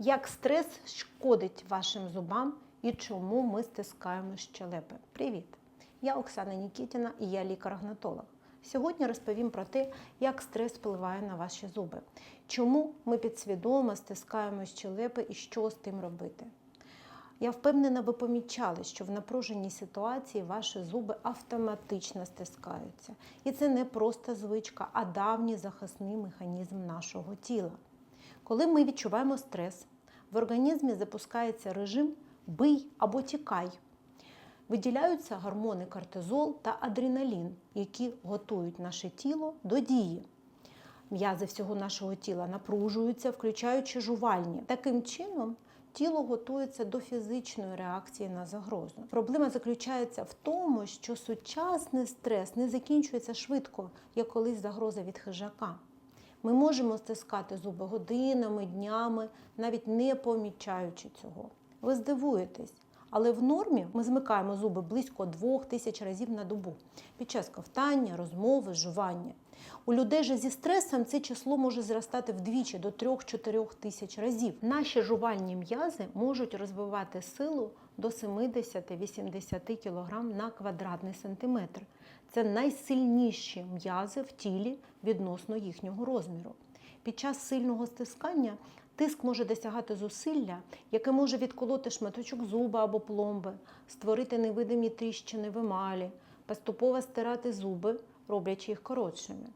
Як стрес шкодить вашим зубам і чому ми стискаємо щелепи? Привіт! Я Оксана Нікітіна і я лікар-гнатолог. Сьогодні розповім про те, як стрес впливає на ваші зуби, чому ми підсвідомо стискаємо щелепи і що з тим робити. Я впевнена, ви помічали, що в напруженій ситуації ваші зуби автоматично стискаються. І це не просто звичка, а давній захисний механізм нашого тіла. Коли ми відчуваємо стрес, в організмі запускається режим бий або тікай. Виділяються гормони кортизол та адреналін, які готують наше тіло до дії. М'язи всього нашого тіла напружуються, включаючи жувальні. Таким чином, тіло готується до фізичної реакції на загрозу. Проблема заключається в тому, що сучасний стрес не закінчується швидко, як колись загроза від хижака. Ми можемо стискати зуби годинами, днями, навіть не помічаючи цього. Ви здивуєтесь, але в нормі ми змикаємо зуби близько двох тисяч разів на добу під час ковтання, розмови, жування. У людей же зі стресом це число може зростати вдвічі до 3-4 тисяч разів. Наші жувальні м'язи можуть розвивати силу до 70-80 кг на квадратний сантиметр. Це найсильніші м'язи в тілі відносно їхнього розміру. Під час сильного стискання тиск може досягати зусилля, яке може відколоти шматочок зуба або пломби, створити невидимі тріщини в емалі, поступово стирати зуби, роблячи їх коротшими.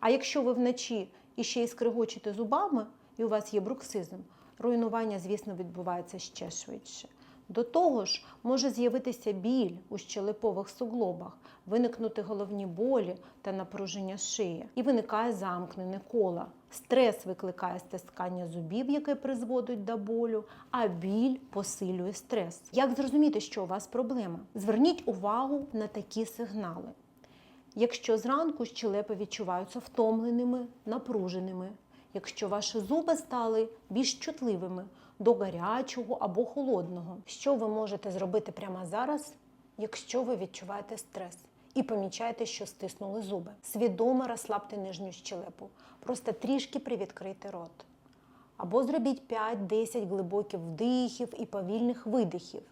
А якщо ви вночі іще й скригочите зубами, і у вас є бруксизм, руйнування, звісно, відбувається ще швидше. До того ж, може з'явитися біль у щелепових суглобах, виникнути головні болі та напруження шиї. І виникає замкнене коло. Стрес викликає стискання зубів, яке призводить до болю, а біль посилює стрес. Як зрозуміти, що у вас проблема? Зверніть увагу на такі сигнали. Якщо зранку щелепи відчуваються втомленими, напруженими, якщо ваші зуби стали більш чутливими до гарячого або холодного, що ви можете зробити прямо зараз, якщо ви відчуваєте стрес і помічаєте, що стиснули зуби. Свідомо розслабте нижню щелепу, просто трішки привідкрийте рот. Або зробіть 5-10 глибоких вдихів і повільних видихів.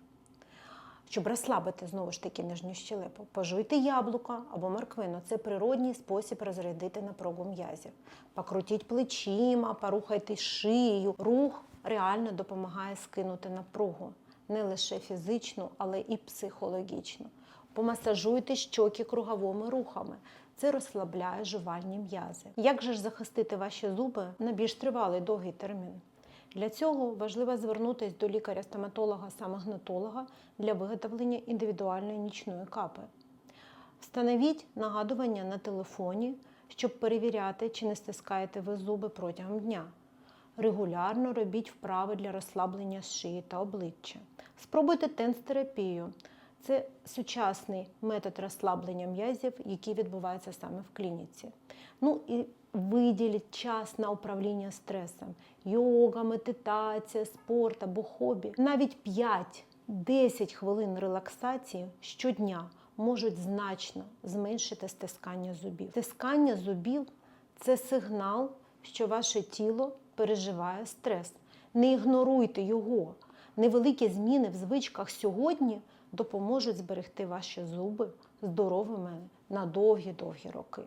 Щоб розслабити знову ж таки нижню щелепу, пожуйте яблука або морквину. Це природній спосіб розрядити напругу м'язів. Покрутіть плечима, порухайте шию. Рух реально допомагає скинути напругу не лише фізичну, але і психологічну. Помасажуйте щоки круговими рухами. Це розслабляє жувальні м'язи. Як же ж захистити ваші зуби на більш тривалий довгий термін? Для цього важливо звернутися до лікаря-стоматолога саме гнатолога для виготовлення індивідуальної нічної капи. Встановіть нагадування на телефоні, щоб перевіряти, чи не стискаєте ви зуби протягом дня. Регулярно робіть вправи для розслаблення шиї та обличчя. Спробуйте тенс-терапію. Це сучасний метод розслаблення м'язів, який відбувається саме в клініці. Ну і виділіть час на управління стресом. Йога, медитація, спорт або хобі. Навіть 5-10 хвилин релаксації щодня можуть значно зменшити стискання зубів. Стискання зубів це сигнал, що ваше тіло переживає стрес. Не ігноруйте його. Невеликі зміни в звичках сьогодні допоможуть зберегти ваші зуби здоровими на довгі-довгі роки.